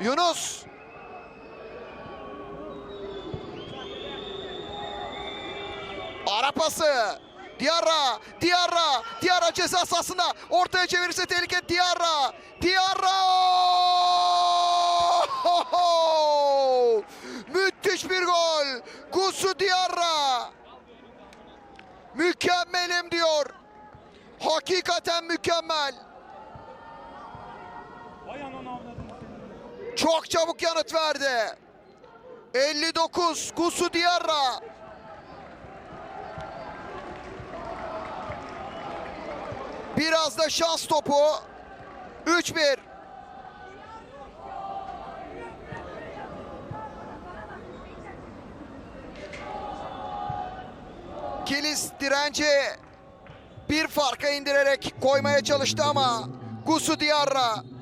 Yunus. Ara pası. Diarra, Diarra, Diarra ceza sahasında ortaya çevirirse tehlike Diarra, Diarra! Müthiş bir gol. Gusu Diarra. Mükemmelim diyor. Hakikaten mükemmel. Vay ananı avradım seni. Çok çabuk yanıt verdi. 59 Gusu Diarra. Biraz da şans topu. 3-1. Kilis direnci bir farka indirerek koymaya çalıştı ama Gusu Diarra